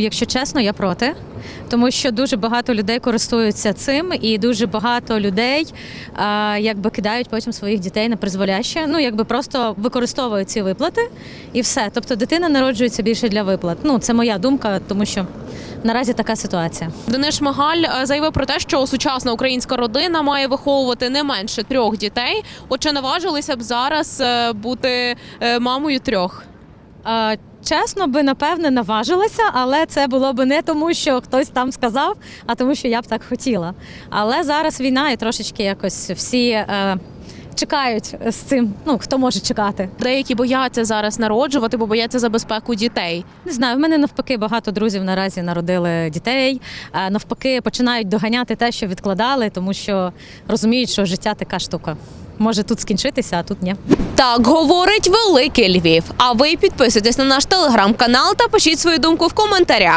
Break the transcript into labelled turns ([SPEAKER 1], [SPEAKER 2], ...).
[SPEAKER 1] Якщо чесно, я проти, тому що дуже багато людей користуються цим, і дуже багато людей а, якби кидають потім своїх дітей на призволяще. Ну якби просто використовують ці виплати і все. Тобто дитина народжується більше для виплат. Ну це моя думка, тому що наразі така ситуація.
[SPEAKER 2] Денис Шмигаль е, заявив про те, що сучасна українська родина має виховувати не менше трьох дітей. От чи наважилися б зараз е, бути е, мамою трьох?
[SPEAKER 1] Чесно би, напевне, наважилася, але це було б не тому, що хтось там сказав, а тому, що я б так хотіла. Але зараз війна і трошечки якось всі е, чекають з цим. Ну хто може чекати.
[SPEAKER 2] Деякі бояться зараз народжувати, бо бояться за безпеку дітей.
[SPEAKER 1] Не знаю, в мене навпаки багато друзів наразі народили дітей. а Навпаки, починають доганяти те, що відкладали, тому що розуміють, що життя така штука. Може тут скінчитися, а тут ні.
[SPEAKER 2] Так говорить великий Львів. А ви підписуйтесь на наш телеграм-канал та пишіть свою думку в коментарях.